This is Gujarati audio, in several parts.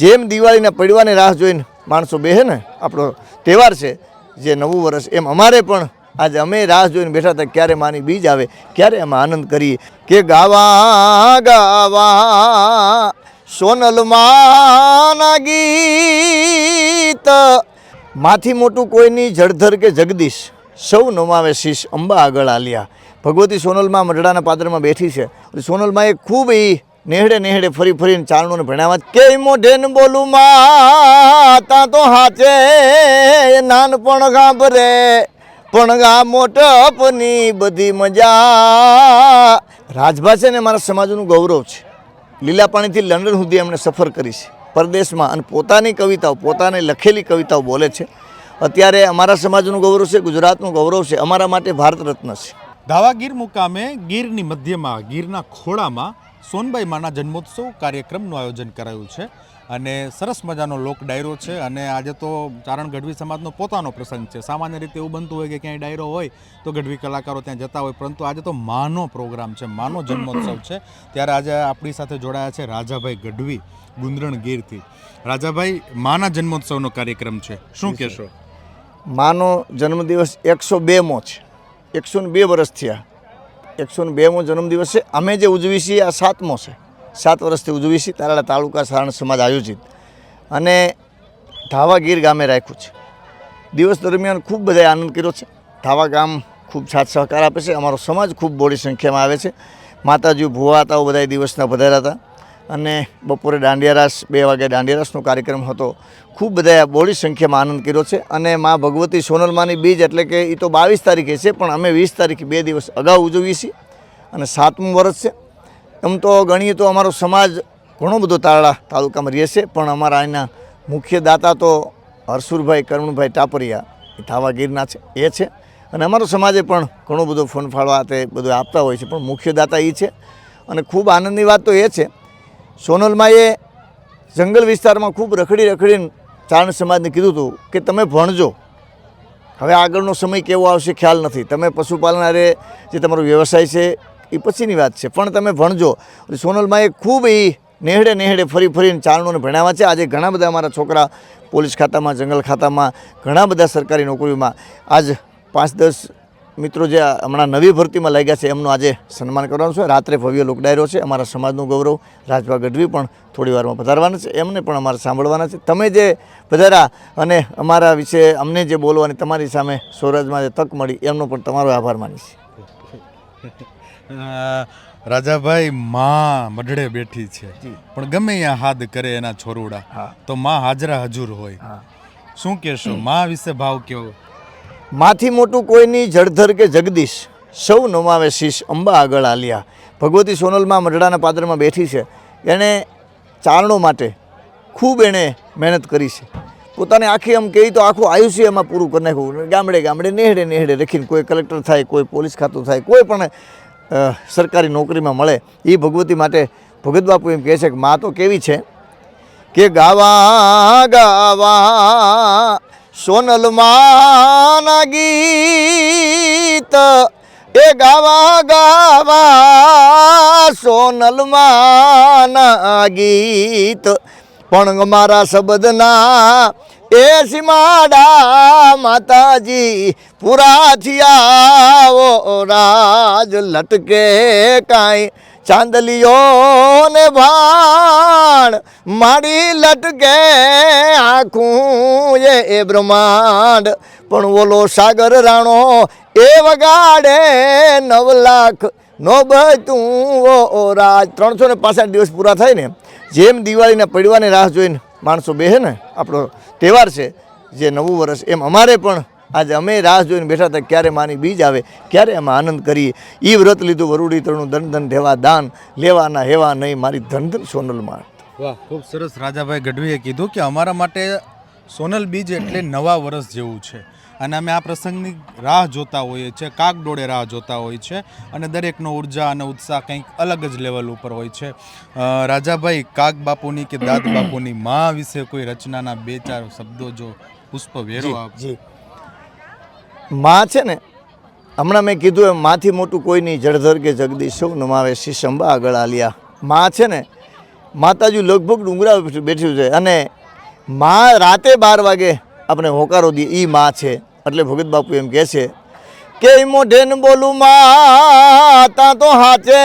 જેમ દિવાળીના પડવાની રાહ જોઈને માણસો બેહે ને, આપણો તહેવાર છે જે નવું વર્ષ, એમ અમારે પણ આજે અમે રાહ જોઈને બેઠા હતા ક્યારે માની બીજ આવે, ક્યારે એમાં આનંદ કરીએ. કે ગાવા ગાવા સોનલમાં ગીત. માથી મોટું કોઈની જળધર કે જગદીશ, સૌ નમાવે શીશ અંબા આગળ આલ્યા. ભગવતી સોનલમાં મઢડાના પાત્રમાં બેઠી છે. સોનલમાં એ ખૂબ એ નેહડે નેહડે ફરી ફરીને ચાલણું ભણાવવા કે મોઢે બોલું માતા તો હાચે, નાનપણ ગાભરે. પણ ગા મોટપની બધી મજા. રાજભા છે ને મારા સમાજનું ગૌરવ છે. લીલા પાણીથી લંડન સુધી એમણે સફર કરી છે. પરદેશમાં અને પોતાની કવિતાઓ, પોતાને લખેલી કવિતાઓ બોલે છે. અત્યારે અમારા સમાજનું ગૌરવ છે, ગુજરાતનું ગૌરવ છે, અમારા માટે ભારત રત્ન છે. ધાવા ગીર મુકામે ગીરની મધ્યમાં, ગીરના ખોળામાં સોનબાઈ માના જન્મોત્સવ કાર્યક્રમનું આયોજન કરાયું છે અને સરસ મજાનો લોક ડાયરો છે અને આજે તો ચારણ ગઢવી સમાજનો પોતાનો પ્રસંગ છે. સામાન્ય રીતે એવું બનતું હોય કે ક્યાંય ડાયરો હોય તો ગઢવી કલાકારો ત્યાં જતા હોય પરંતુ આજે તો માનો પ્રોગ્રામ છે માનો જન્મોત્સવ છે. ત્યારે આજે આપણી સાથે જોડાયા છે રાજાભાઈ ગઢવી ગુંદરણ ગીરથી. રાજાભાઈ માના જન્મોત્સવનો કાર્યક્રમ છે. શું કહેશો? માનો જન્મદિવસ એકસો બેમો છે. એકસો ને બે વર્ષ થયા. એકસો ને બેમો જન્મદિવસ છે. અમે જે ઉજવી છીએ આ સાતમો છે. સાત વર્ષથી ઉજવી છીએ તારાળા તાલુકા સારણ સમાજ આયોજિત. અને ધાવા ગીર ગામે રાખ્યું છે. દિવસ દરમિયાન ખૂબ બધાએ આનંદ કર્યો છે. ધાવા ગામ ખૂબ સાથ સહકાર આપે છે. અમારો સમાજ ખૂબ બોડી સંખ્યામાં આવે છે. માતાજી ભુવા હતા બધા દિવસના વધાર્યા હતા. અને બપોરે દાંડિયા રાસ બે વાગે દાંડિયા રાસનો કાર્યક્રમ હતો. ખૂબ બધાએ બોડી સંખ્યામાં આનંદ કર્યો છે અને મા ભગવતી સોનલમાની બીજ એટલે કે એ તો બાવીસ તારીખે છે, પણ અમે વીસ તારીખે બે દિવસ અગાઉ ઉજવીએ છીએ અને સાતમું વર્ષ છે. એમ તો ગણીએ તો અમારો સમાજ ઘણો બધો તારડા તાલુકામાં રહે છે, પણ અમારા અહીંના મુખ્ય દાતા તો હરસુરભાઈ, કરુણભાઈ ટાપરિયા, એ ધાવા ગીરના છે, એ છે. અને અમારો સમાજે પણ ઘણો બધો ફોન ફાળવા તે બધું આપતા હોય છે, પણ મુખ્ય દાતા એ છે. અને ખૂબ આનંદની વાત તો એ છે સોનલમાં એ જંગલ વિસ્તારમાં ખૂબ રખડી રખડીને ચારણ સમાજને કીધું હતું કે તમે ભણજો. હવે આગળનો સમય કેવો આવશે ખ્યાલ નથી. તમે પશુપાલન અરે જે તમારો વ્યવસાય છે એ પછીની વાત છે. પણ તમે ભણજો. સોનલમાએ ખૂબ એ નેહડે નેહડે ફરી ફરીને ચારણોને ભણાવ્યા છે. આજે ઘણા બધા અમારા છોકરા પોલીસ ખાતામાં, જંગલ ખાતામાં, ઘણા બધા સરકારી નોકરીઓમાં આજ પાંચ દસ મિત્રો જે હમણાં નવી ભરતીમાં લાગ્યા છે એમનું આજે સન્માન કરવાનું છે. રાત્રે ભવ્ય લોકડાયરો છે અમારા સમાજનું ગૌરવ રાજભા ગઢવી પણ થોડી વારમાં પધારવાના છે. એમને પણ અમારે સાંભળવાના છે. તમે જે પધાર્યા અને અમારા વિશે અમને જે બોલવાની તમારી સામે સ્વરાજમાં જે તક મળી એમનો પણ તમારો આભાર માનીશ. રાજાભાઈ માં મઢડે બેઠી છે. પણ ગમે ત્યાં હાથ કરે એના છોરુડા. તો માં હાજરા હજુર હોય. શું કહેશો? માં વિશે ભાવ કેવો? માથી મોટું કોઈની જળધર કે જગદીશ? સૌ નમાવે શીશ, અંબા આગળ આલ્યા. ભગવતી સોનલમાં મઢડાના પાદરમાં બેઠી છે. એણે ચારણો માટે ખૂબ એણે મહેનત કરી છે. પોતાને આખી આમ કહી તો આખું આયુષ્ય એમાં પૂરું કરી નાખ્યું. ગામડે ગામડે, નેહડે નેહડે રખીને કોઈ કલેક્ટર થાય, કોઈ પોલીસ ખાતું થાય, કોઈ પણ સરકારી નોકરીમાં મળે એ ભગવતી માટે ભગત બાપુ એમ કહે છે કે, મા તો કેવી છે? કે ગાવા ગાવા સોનલમાં ગીત. એ ગાવા ગાવા સોનલમાં ગીત. પણ મારા શબ્દના એ સીમાડા માતાજી પૂરા થયા રાજ લટકે કાંઈ ચાંદલિયો ને ભાણ મારી લટકે આખું એ બ્રહ્માંડ. પણ ઓલો સાગર રાણો એ વગાડે નવ લાખ નો તું ઓ રાજ. ત્રણસો ને પાસઠ દિવસ પૂરા થાય ને, જેમ દિવાળીના પડવાની રાહ જોઈને માણસો બેહે ને, આપણો તહેવાર છે, જે નવું વર્ષ એમ અમારે પણ આજે અમે રાહ જોઈને બેઠા હતા ક્યારે માની બીજ આવે ક્યારે એમાં આનંદ કરીએ. એ વ્રત લીધું વરુડી તરણું ધન ધન દેવા દાન લેવાના હેવા નહીં મારી ધન ધન સોનલમાં વાહ ખૂબ સરસ રાજાભાઈ ગઢવીએ કીધું કે અમારા માટે સોનલ બીજ એટલે નવા વર્ષ જેવું છે. અને અમે આ પ્રસંગની રાહ જોતા હોઈએ છીએ કાક ડોળે રાહ જોતા હોય છે અને દરેકનો ઊર્જા અને ઉત્સાહ કંઈક અલગ જ લેવલ ઉપર હોય છે. રાજાભાઈ કાક બાપુની કે દાદ બાપુની માં વિશે કોઈ રચનાના બે ચાર શબ્દો જો પુષ્પ વેરો આપ માં છે ને, હમણાં મેં કીધું એમ, માથી મોટું કોઈ નહીં, જળધર કે જગદીશ સૌ નમાવે શીશ અંબા આગળ આલિયા. માં છે ને, માતાજી લગભગ ડુંગરા બેઠ્યું છે અને માં રાતે બાર વાગે આપણે હોકારો દઈએ. એ માં છે. એટલે ભગત બાપુ એમ કહે છે કે, ઈ મોઢે બોલું માતા તો હાચે,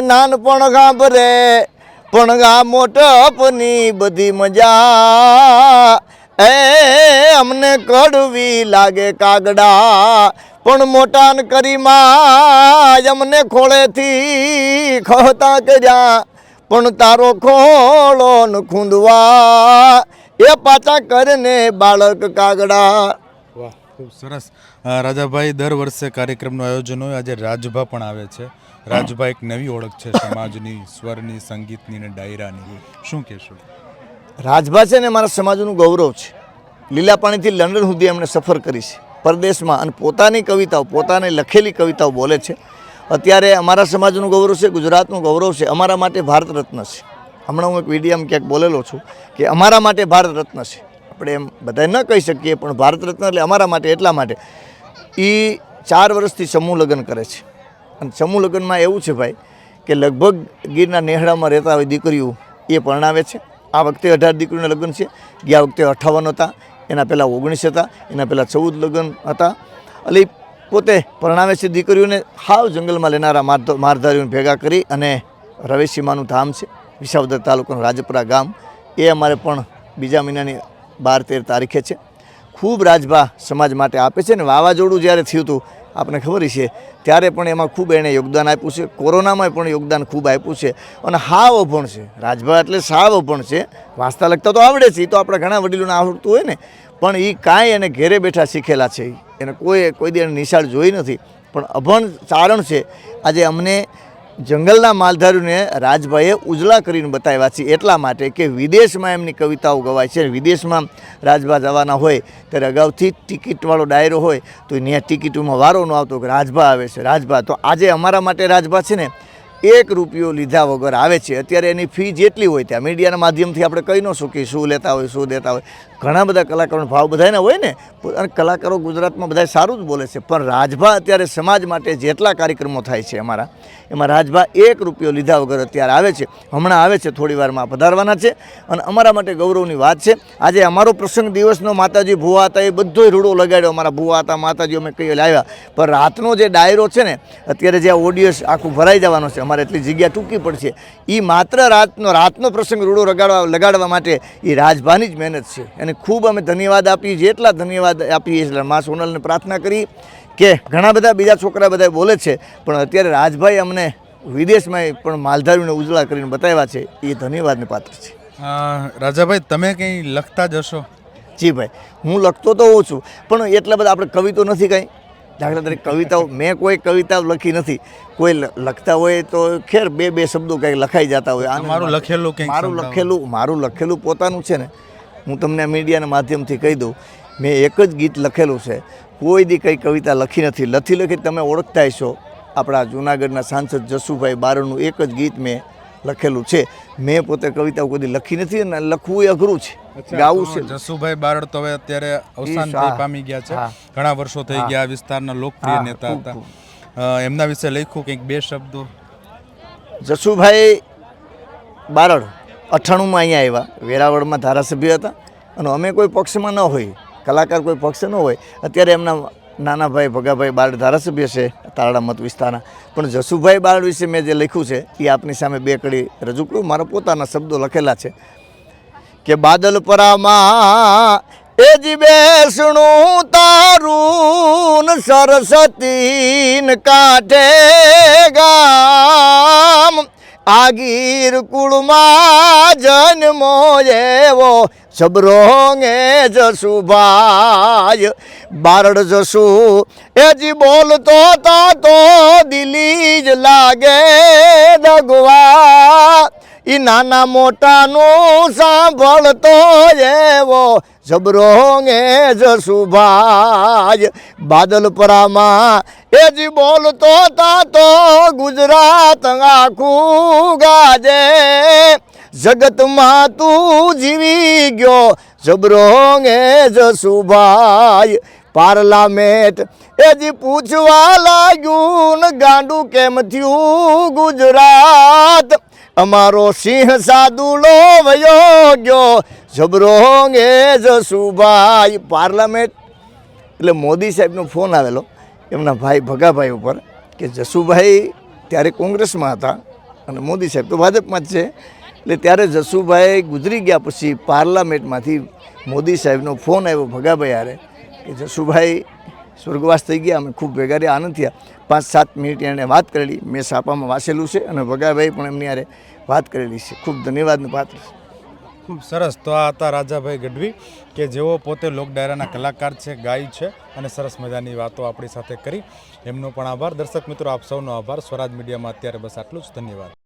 નાનપણ ગાભરે, પણ ગા મોટપની બધી મજા. એ, અમને કડવી લાગે કાગડા, પણ મોટાન કરી માં અમને ખોળેથી ખોતા કર્યા. પણ તારો ખોળો ન ખૂંદવા, એ પાછા કરને બાળક કાગડા. વાહ સરસ. રાજાભાઈ, દર વર્ષે કાર્યક્રમનું આયોજન હોય. આજે રાજભા પણ આવે છે. રાજભા એક નવી ઓળખ છે સમાજની, સ્વરની, સંગીતની ને ડાયરાની. શું કહેશો? રાજભા છે ને મારા સમાજનું ગૌરવ છે. લીલાપાણીથી લંડન સુધી એમણે સફર કરી છે. પરદેશમાં અને પોતાની કવિતાઓ, પોતાને લખેલી કવિતાઓ બોલે છે. અત્યારે અમારા સમાજનું ગૌરવ છે, ગુજરાતનું ગૌરવ છે, અમારા માટે ભારત રત્ન છે. હમણાં હું એક વિડીયામાં ક્યાંક બોલેલો છું કે અમારા માટે ભારત રત્ન છે. આપણે એમ બધા ન કહી શકીએ, પણ ભારત રત્ન એટલે અમારા માટે, એટલા માટે. એ ચાર વર્ષથી સમૂહ લગ્ન કરે છે. અને સમૂહ લગ્નમાં એવું છે ભાઈ કે લગભગ ગીરના નેહડામાં રહેતા હોય દીકરીઓ એ પરણાવે છે. આ વખતે અઢાર દીકરીઓના લગ્ન છે. ગયા વખતે અઠાવન હતા, એના પહેલાં ઓગણીસ હતા, એના પહેલાં ચૌદ લગ્ન હતા. એટલે પોતે પરણાવે છે દીકરીઓને હાવ જંગલમાં લેનારા મારધ- મારધારીઓને ભેગા કરી અને રવેશીમાનું ધામ છે, વિસાવદર તાલુકાનું રાજપુરા ગામ. એ અમારે પણ બીજા મહિનાની બાર તેર તારીખે છે. ખૂબ રાજભા સમાજ માટે આપે છે ને વાવાઝોડું જ્યારે થયું હતું આપને ખબર છે, ત્યારે પણ એમાં ખૂબ એણે યોગદાન આપ્યું છે. કોરોનામાં પણ યોગદાન ખૂબ આપ્યું છે. અને હાવ અભણ છે. રાજભા એટલે સાવ અભણ છે. વાંચતા લખતા તો આવડે છે એ તો આપણા ઘણા વડીલોને આવડતું હોય ને. પણ એ કાંઈ એને ઘેરે બેઠા શીખેલા છે. એને કોઈ કોઈ દી એને નિશાળ જોઈ નથી. પણ અભણ ચારણ છે. આજે અમને જંગલના માલધારીઓને રાજભાઈએ ઉજળા કરીને બતાવ્યા છે એટલા માટે કે વિદેશમાં એમની કવિતાઓ ગવાય છે વિદેશમાં રાજભા જવાના હોય ત્યારે અગાઉથી ટિકિટવાળો ડાયરો હોય તો ત્યાં ટિકિટોમાં વારો ન આવતો કે રાજભા આવે છે. રાજભા, તો આજે અમારા માટે રાજભા છે ને એક રૂપિયો લીધા વગર આવે છે. અત્યારે એની ફી જેટલી હોય ત્યાં મીડિયાના માધ્યમથી આપણે કહી ન શકીએ, શું લેતા હોય, શું દેતા હોય. ઘણા બધા કલાકારોનો ભાવ બધાને હોય ને અને કલાકારો ગુજરાતમાં બધા સારું જ બોલે છે. પણ રાજભા અત્યારે સમાજ માટે જેટલા કાર્યક્રમો થાય છે અમારા, એમાં રાજભા એક રૂપિયો લીધા વગર અત્યારે આવે છે. હમણાં આવે છે, થોડી વારમાં પધારવાના છે. અને અમારા માટે ગૌરવની વાત છે. આજે અમારો પ્રસંગ દિવસનો માતાજી ભુવા હતા, એ બધોય રૂડો લગાડ્યો અમારા ભુવા હતા, માતાજી અમે કહીએ લાવ્યા. પણ રાતનો જે ડાયરો છે ને, અત્યારે જે ઓડિયન્સ આખું ભરાઈ જવાનો છે અમારે એટલી જગ્યા ટૂંકી પડશે. એ માત્ર રાતનો રાતનો પ્રસંગ રૂડો રગાડવા લગાડવા માટે એ રાજભાની જ મહેનત છે. એને ખૂબ અમે ધન્યવાદ આપીએ એટલા ધન્યવાદ આપીએ એટલે મા સોનલને પ્રાર્થના કરી કે ઘણા બધા બીજા છોકરા બધા બોલે છે પણ અત્યારે રાજભાઈ અમને વિદેશમાં પણ માલધારીને ઉજળા કરીને બતાવ્યા છે. એ ધન્યવાદને પાત્ર છે. રાજાભાઈ તમે કંઈ લખતા જ હશો? જી ભાઈ હું લખતો તો હોઉં છું પણ એટલા બધા આપણે કવિ તો નથી કાંઈ. દાખલા તરીકે કવિતાઓ મેં કોઈ કવિતાઓ લખી નથી. કોઈ લખતા હોય તો ખેર બે બે શબ્દો કંઈક લખાઈ જતા હોય. મારું લખેલું કંઈક મારું લખેલું મારું લખેલું પોતાનું છે ને. હું તમને મીડિયાના માધ્યમથી કહી દઉં. મેં એક જ ગીત લખેલું છે. કોઈ દી કંઈ કવિતા લખી નથી. લખી લખી તમે ઓળખતા હશો. આપણા જૂનાગઢના સાંસદ જસુભાઈ બારણનું એક જ ગીત મેં લખેલું છે. મેં પોતે કવિતાઓ કોઈ લખી નથી અને લખવું એ અઘરું છે. ગાવું છે. જસુભાઈ બારડ તો હવે અત્યારે અવસાન પામી ગયા છે. ઘણા વર્ષો થઈ ગયા વિસ્તારના લોકપ્રિય નેતા હતા. એમના વિશે લખ્યું કંઈક બે શબ્દો? જસુભાઈ બારડ અઠાણુંમાં અહીંયા આવ્યા વેરાવળમાં ધારાસભ્ય હતા. અને અમે કોઈ પક્ષમાં ન હોય કલાકાર કોઈ પક્ષ ન હોય. અત્યારે એમના નાના ભાઈ ભગાભાઈ બાળ ધારાસભ્ય છે, તારડા મત વિસ્તારના. પણ જસુભાઈ બાળ વિશે મેં જે લખ્યું છે, એ આપની સામે બે કડી રજૂ કરું. મારા પોતાના શબ્દો લખેલા છે. કે બાદલપરામાં એ જી બેસણું તારું સરસ્વતી કાંઠે ગામ. આગીર કુળમાં જન્મો એવો સબરોંગે જસુભાઈ બારડ જસુ, એ જી બોલતો તા તો દિલી જ લાગે દગવા. ઈ નાના મોટાનું સાંભળતો એવો જબરોંગે જસુભાઈ બાદલપરામાં એ જી બોલતો તા તો ગુજરાત આખું ગાજે. જગતમાં તું જીવી ગયો જબરોંગે જસુભાઈ પાર્લામેન્ટ. એજી પૂછવા લાગ્યું, ને ગાંડું કેમ થયું ગુજરાત? અમારો સિંહ સાદુલો વયો ગયો જબરોંગે જસુભાઈ પાર્લામેન્ટ. એટલે મોદી સાહેબનો ફોન આવેલો. એમના ભાઈ ભગાભાઈ ઉપર કે જસુભાઈ ત્યારે કોંગ્રેસમાં હતા અને મોદી સાહેબ તો ભાજપમાં જ છે. એટલે ત્યારે જસુભાઈ ગુજરી ગયા પછી પાર્લામેન્ટમાંથી મોદી સાહેબનો ફોન આવ્યો ભગાભાઈ હારે કે જસુભાઈ સ્વર્ગવાસ થઈ ગયા, અમે ખૂબ ભેગા આનંદ થયા. પાંચ સાત મિનિટ એણે વાત કરેલી, મેં સાપામાં વાંચેલું છે અને ભગાભાઈ પણ એમની હારે વાત કરેલી છે. ખૂબ ધન્યવાદનું પાત્ર છે. ખૂબ સરસ. તો આ હતા રાજાભાઈ ગઢવી, કે જેઓ પોતે લોક ડાયરાના કલાકાર છે ગાય છે અને સરસ મજાની વાતો આપણી સાથે કરી. એમનો પણ આભાર. દર્શક મિત્રો, આપ સૌનો આભાર. સ્વરાજ મીડિયામાં અત્યારે બસ આટલું જ. ધન્યવાદ.